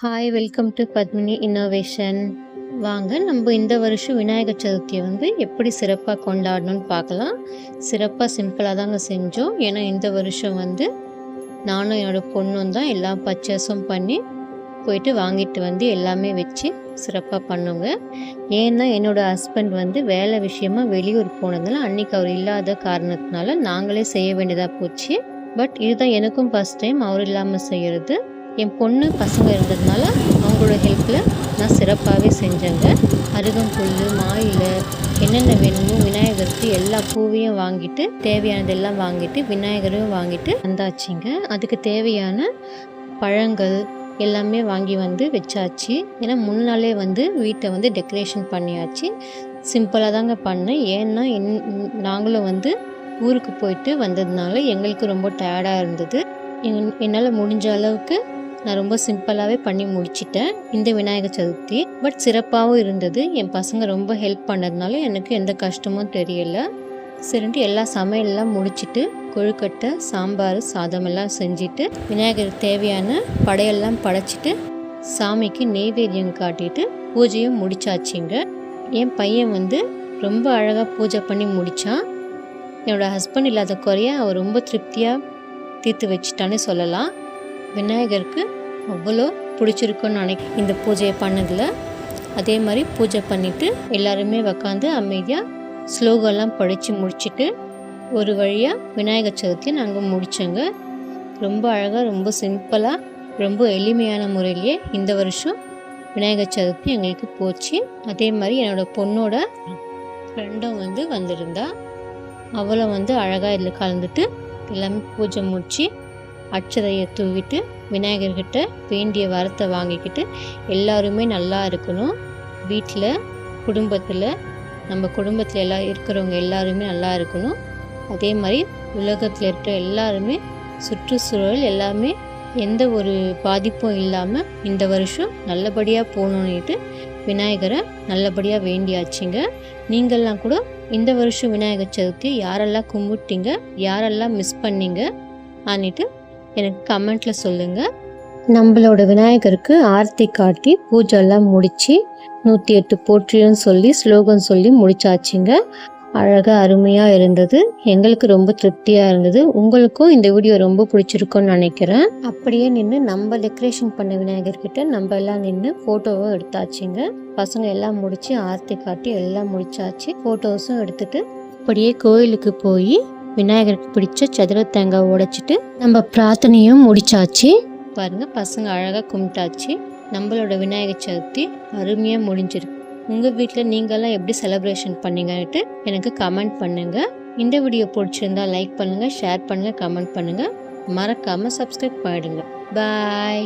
Hi welcome to Padmini innovation வாங்க நம்ம இந்த வருஷம் விநாயகர் சதுர்த்தியை வந்து எப்படி சிறப்பாக கொண்டாடணும்னு பார்க்கலாம். சிறப்பாக சிம்பிளாக தாங்க செஞ்சோம். ஏன்னா இந்த வருஷம் வந்து நானும் என்னோடய பொண்ணும் தான் எல்லா பர்ச்சேஸும் பண்ணி போயிட்டு வாங்கிட்டு வந்து எல்லாமே வச்சு சிறப்பாக பண்ணுங்க. ஏன்னா என்னோடய ஹஸ்பண்ட் வந்து வேலை விஷயமாக வெளியூர் போனதுனால அன்றைக்கி அவர் இல்லாத காரணத்தினால நாங்களே செய்ய வேண்டியதாக போச்சு. பட் இதுதான் எனக்கும் ஃபஸ்ட் டைம் அவர் இல்லாமல் செய்கிறது என் பொண்ணு பசங்க இருந்ததுனால அவங்களோட ஹெல்ப்பில் நான் சிறப்பாகவே செஞ்சேங்க. அருகம்புல் மாயில என்னென்ன வேணுமோ விநாயகருக்கு எல்லா பூவையும் வாங்கிட்டு தேவையானதெல்லாம் வாங்கிட்டு விநாயகரையும் வாங்கிட்டு வந்தாச்சுங்க. அதுக்கு தேவையான பழங்கள் எல்லாமே வாங்கி வந்து வச்சாச்சு. ஏன்னா முன்னாலே வந்து வீட்டை வந்து டெக்கரேஷன் பண்ணியாச்சு. சிம்பிளாக தாங்க பண்ணேன். ஏன்னா நாங்களும் வந்து ஊருக்கு போயிட்டு வந்ததுனால எங்களுக்கு ரொம்ப டயர்டாக இருந்தது. என்- என்னால் முடிஞ்ச அளவுக்கு நான் ரொம்ப சிம்பிளாகவே பண்ணி முடிச்சிட்டேன் இந்த விநாயகர் சதுர்த்தி. பட் சிறப்பாகவும் இருந்தது. என் பசங்க ரொம்ப ஹெல்ப் பண்ணதுனால எனக்கு எந்த கஷ்டமும் தெரியலை. சரின்ட்டு எல்லா சமையல்லாம் முடிச்சிட்டு கொழுக்கட்டை சாம்பார் சாதம் எல்லாம் செஞ்சுட்டு விநாயகருக்கு தேவையான படையெல்லாம் படைச்சிட்டு சாமிக்கு நெய்வேத்தியம் காட்டிட்டு பூஜையும் முடிச்சாச்சுங்க. என் பையன் வந்து ரொம்ப அழகாக பூஜை பண்ணி முடித்தான் என்னோட ஹஸ்பண்ட் இல்லாத குறைய அவர் ரொம்ப திருப்தியாக தீர்த்து வச்சிட்டான்னு சொல்லலாம். விநாயகருக்கு அவ்வளோ பிடிச்சிருக்குன்னு நினைக்க இந்த பூஜையை பண்ணதில். அதே மாதிரி பூஜை பண்ணிவிட்டு எல்லாருமே உக்காந்து அமைதியாக ஸ்லோகம்லாம் படித்து முடிச்சிட்டு ஒரு வழியாக விநாயகர் சதுர்த்தி நாங்கள் முடித்தோங்க ரொம்ப அழகாக ரொம்ப சிம்பிளாக ரொம்ப எளிமையான முறையிலேயே இந்த வருஷம் விநாயகர் சதுர்த்தி எங்களுக்கு போச்சு. அதே மாதிரி என்னோடய பொண்ணோட ஃப்ரெண்டும் வந்து வந்திருந்தா. அவளை வந்து அழகாக இதில் கலந்துட்டு எல்லாமே பூஜை முடித்து அட்சதையை தூவிட்டு விநாயகர்கிட்ட வேண்டிய வரத்தை வாங்கிக்கிட்டு எல்லாருமே நல்லா இருக்கணும். வீட்டில் குடும்பத்தில் நம்ம குடும்பத்தில் எல்லாம் இருக்கிறவங்க எல்லாருமே நல்லா இருக்கணும். அதே மாதிரி உலகத்தில் இருக்கிற எல்லாருமே சுற்றுச்சூழல் எல்லாமே எந்த ஒரு பாதிப்பும் இல்லாமல் இந்த வருஷம் நல்லபடியாக போகணுன்னுட்டு விநாயகரை நல்லபடியாக வேண்டியாச்சுங்க. நீங்கள்லாம் கூட இந்த வருஷம் விநாயகர் சதுர்த்தி யாரெல்லாம் கும்பிட்டீங்க யாரெல்லாம் மிஸ் பண்ணீங்க ஆனிட்டு எனக்கு கமெண்ட்டில் சொல்லுங்கள் நம்மளோட விநாயகருக்கு ஆர்த்தி காட்டி பூஜைலாம் முடித்து நூற்றி எட்டு போற்றியும் சொல்லி ஸ்லோகம் சொல்லி முடிச்சாச்சுங்க. அழகாக அருமையாக இருந்தது. எங்களுக்கு ரொம்ப திருப்தியாக இருந்தது. உங்களுக்கும் இந்த வீடியோ ரொம்ப பிடிச்சிருக்கும்னு நினைக்கிறேன். அப்படியே நின்று நம்ம டெக்கரேஷன் பண்ண விநாயகர்கிட்ட நம்ம எல்லாம் நின்று ஃபோட்டோவும் எடுத்தாச்சுங்க. பசங்க எல்லாம் முடித்து ஆர்த்தி காட்டி எல்லாம் முடிச்சாச்சு. ஃபோட்டோஸும் எடுத்துட்டு அப்படியே கோயிலுக்கு போய் விநாயகருக்கு பிடிச்ச சதுர தேங்காய் உடைச்சிட்டு நம்ம பிரார்த்தனையும் முடிச்சாச்சு. பாருங்கள் பசங்க அழகாக கும்பிட்டாச்சு. நம்மளோட விநாயகர் சதுர்த்தி அருமையாக முடிஞ்சிருக்கு. உங்கள் வீட்டில் நீங்கள்லாம் எப்படி செலப்ரேஷன் பண்ணீங்கன்ட்டு எனக்கு கமெண்ட் பண்ணுங்கள் இந்த வீடியோ பிடிச்சிருந்தா லைக் பண்ணுங்கள் ஷேர் பண்ணுங்கள் கமெண்ட் பண்ணுங்கள் மறக்காமல் சப்ஸ்கிரைப் பண்ணிடுங்க. பாய்